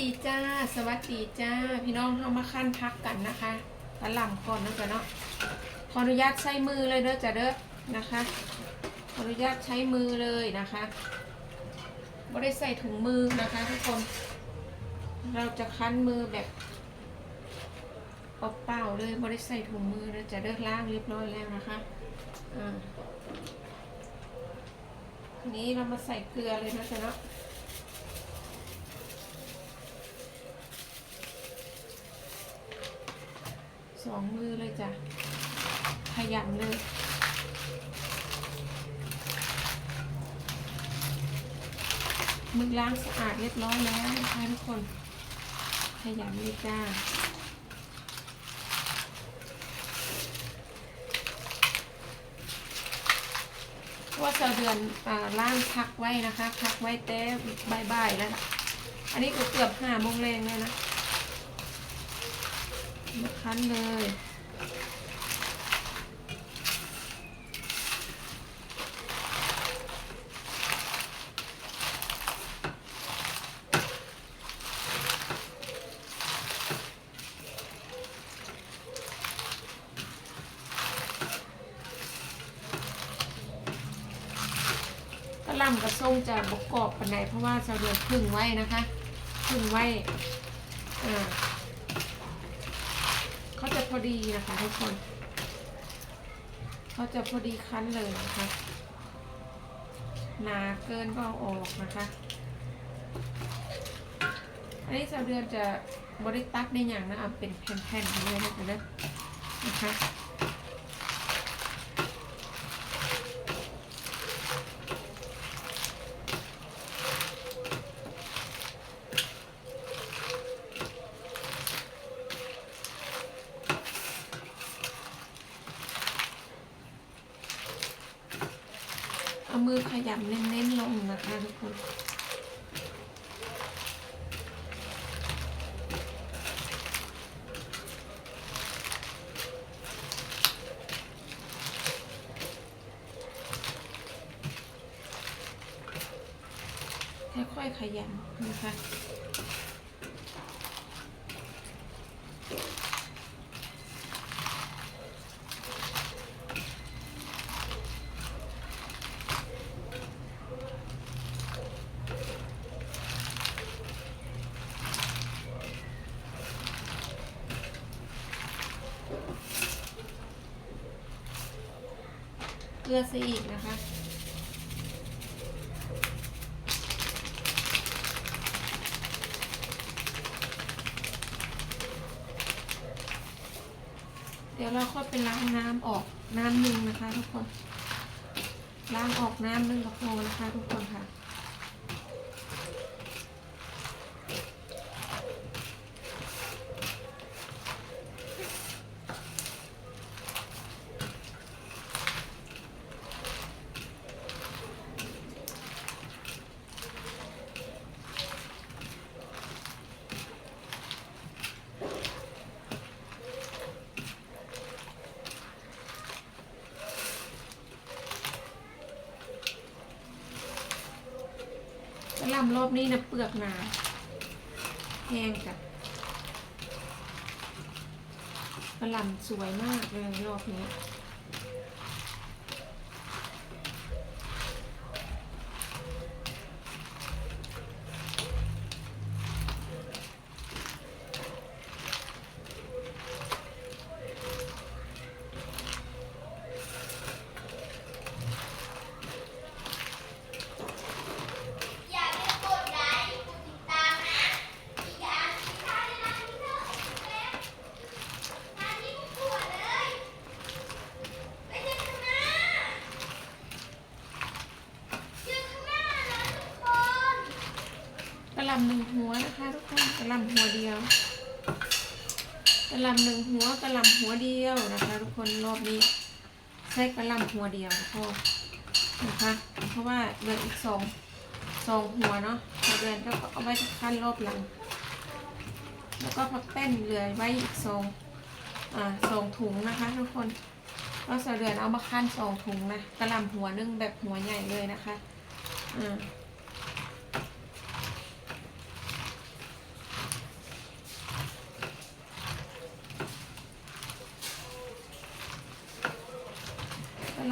ดีจ้า สวัสดีจ้า พี่น้องเข้ามาขั้นพักกันนะคะตะหล่ำก่อนนะจ๊ะเนาะ ขออนุญาตใช้มือเลยเด้อจ้ะเด้อนะคะ ขออนุญาตใช้มือเลยนะคะไม่ได้ใส่ถุงมือนะคะทุกคน เราจะคั้นมือแบบเปล่าๆเลยไม่ได้ใส่ถุงมือเลยจะเด้อล้างเรียบร้อยแล้วนะคะอ่าทีนี้เรามาใส่เกลือเลยนะจ๊ะเนาะ สองมือเลยจ้ะ ขยำเลยมือล้างสะอาดเรียบร้อยแล้วนะคะทุกคน ขยำเลยจ้าว่าเสาเดือนอ่าล่างพักไว้นะคะ พักไว้แต่บ่ายๆแล้วอันนี้ก็เกือบห้าโมงแรงเลยนะ มาคั้นเลย กระหลำกระส้งจะบกกรอบปันใดเพราะว่าจะเดือนพึ่งไว้นะคะ พึ่งไว้อ่า พอดีนะคะทุกคนเขาจะพอดีคั้นเลยนะคะ หนาเกินก็เอาออกนะคะ อันนี้ชาวเดือนจะบริตักในอย่างนะเอาเป็นแผ่นๆไปเลยนะคะนะนะคะ มือขยำเน้นๆลงนะคะทุกคนค่อยๆขยำนะคะ เกลือซะอีกนะคะ เดี๋ยวเราค่อยไปล้างน้ำออกน้ำหนึ่งนะคะทุกคน ล้างออกน้ำหนึ่งก็พอนะคะทุกคนค่ะ ลำรอบนี้นะเปลือกหนาแห้งจ้ะกระหลำสวยมากเลยรอบนี้ อย่าลืมกดไลค์กดติดตามนะ อีกอย่างที่ท่านได้รับที่เนอะแล้วงานนี้ทุกตัวเลยไปเจอกันนะเจอกันหน้านะทุกคน กระหลำหนึ่งหัวนะคะทุกคนกระลำหัวเดียวกระลำหนึ่งหัวกระลำหัวเดียวนะคะ ทุกคนรอบนี้ใช้กระลำหัวเดียวพอนะคะ เพราะว่าเหลืออีกสองสองหัวเนาะเดือนก็เอาไว้ขั้นรอบหลัง แล้วก็ผักแป้นเหลือไว้อีกสองอ่าสองถุงนะคะ ทุกคนก็สะเดือนเอามาขั้นสองถุงนะกระลำหัวนึ่งแบบหัวใหญ่เลยนะคะอ่า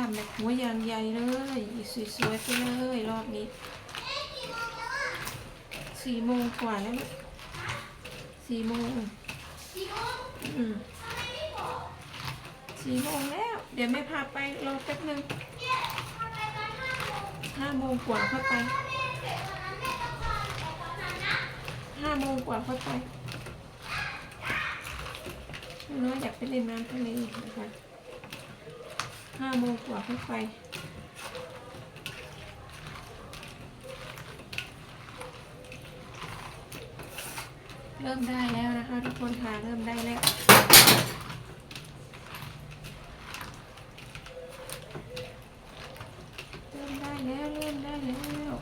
ลำแบบหัวยางใหญ่เลยสวยๆไปเลยรอบนี้สี่โมงกว่าแล้วสี่โมงสี่โมงแล้ว เดี๋ยวแม่พาไปรอแป๊บนึงเนี่ยทำไมตอนห้าโมงห้าโมงกว่าเสร็จตอนนั้าไปห้าโมงกว่าค่อยไปน้อยอยากไปเล่นน้ำทะเลนะคะ ห้าโมงกว่าขึ้นไปเริ่มได้แล้วนะคะทุกคนค่ะเริ่มได้แล้ว เริ่มได้แล้วเริ่มได้แล้ว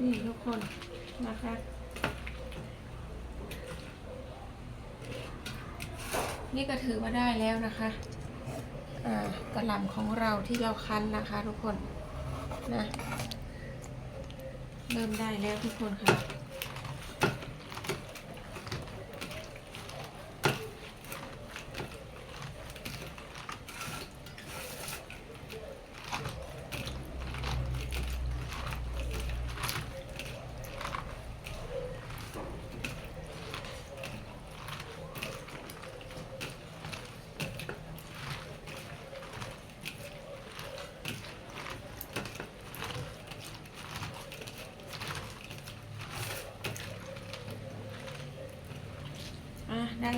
นี่ทุกคนนะคะ นี่ก็ถือว่าได้แล้วนะคะกระหล่ำของเราที่เราคั้นนะคะทุกคนนะเริ่มได้แล้วทุกคนค่ะ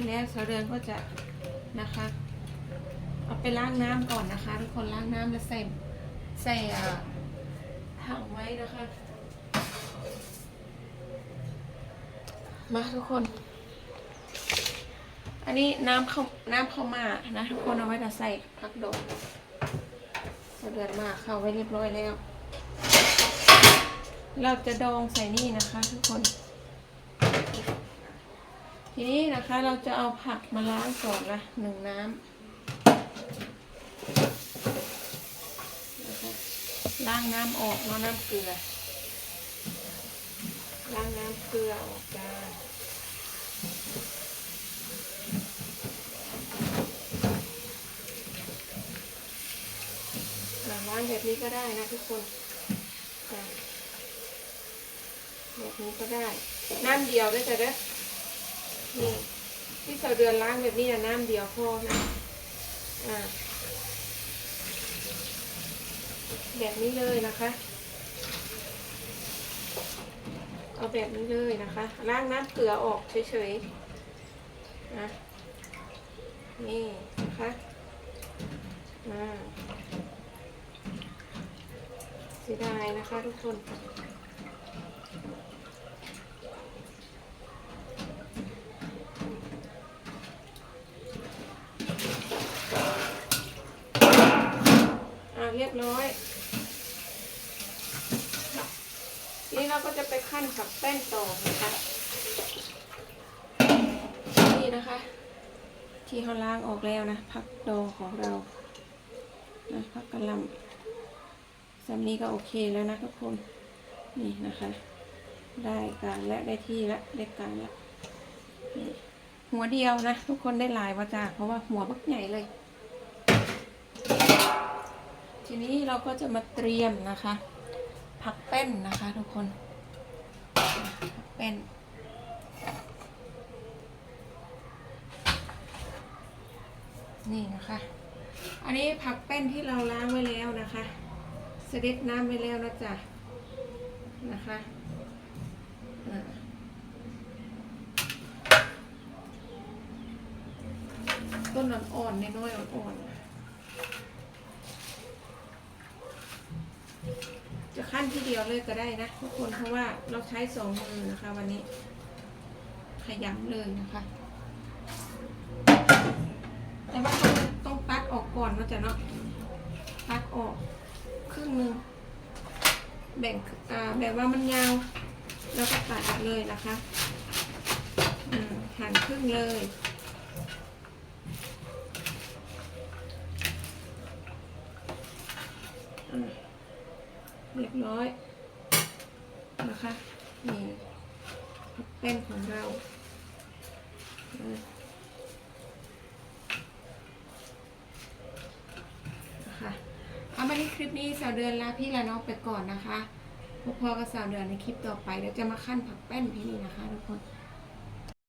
แล้วสาวเดือนก็จะนะคะ เอาไปล้างน้ำก่อนนะคะ ทุกคนล้างน้ำแล้วใส่ใส่ถังไว้นะคะ มาทุกคน อันนี้น้ำเข้าน้ำเข้ามานะทุกคนเอาไว้จะใส่ผักดองสาวเดือนมากเข้าไว้เรียบร้อยแล้ว เราจะดองใส่นี่นะคะ ทุกคน ทีนี้นะคะเราจะเอาผักมาล้างก่อนละหนึ่งน้ำนะคะล้างน้ำออกแล้วน้ำเกลือ ล้างน้ำเกลือออกจ้าล้างแบบนี้ก็ได้นะทุกคนแบบนี้ก็ได้ น้ำเดียวได้จะเด้อ นี่ที่เราเดือนล้างแบบนี้นะน้ำเดียวพอนะ อ่า แบบนี้เลยนะคะ เอาแบบนี้เลยนะคะ ล้างน้ำเกลือออกเฉยๆนะนี่นะคะอ่าเสียดายนะคะทุกคน เรียบร้อย นี้เราก็จะไปขั้นขับแป้นต่อนะคะ นี่นะคะ ที่เขาล้างออกแล้วนะผักดองของเรานะผักกะหล่ำสำนี้ก็โอเคแล้วนะทุกคน นี่นะคะ ได้การและได้ที่และได้การละหัวเดียวนะ ทุกคนได้ลายวาจาเพราะว่าหัวบักใหญ่เลย ทีนี้เราก็จะมาเตรียมนะคะผักแป้นนะคะทุกคนผักแป้นนี่นะคะ อันนี้ผักแป้นที่เราล้างไว้แล้วนะคะเสด็จน้ำไว้แล้วนะจ๊ะนะคะต้นอ่อนๆน้อยๆอ่อนๆ จะ ขั้นที่เดียวเลยก็ได้นะทุกคนเพราะว่าเราใช้สองมือนะคะ วันนี้ ขยำเลยนะคะ แต่ว่าต้องต้องตัดออกก่อนนะจ๊ะเนาะตัดออกครึ่งหนึ่งแบ่งอ่าแบบว่ามันยาว แล้วก็ตัดออกเลยนะคะ หั่นครึ่งเลย เรียบร้อยนะคะนี่แป้งของเราอะนะคะเอามาที่คลิปนี้สาวเดือนลาพี่ละน้องไปก่อนนะคะพบพอกับสาวเดือนในคลิปต่อไปเดี๋ยวจะมาขั้นผักแป้นพี่นี่นะคะทุกคน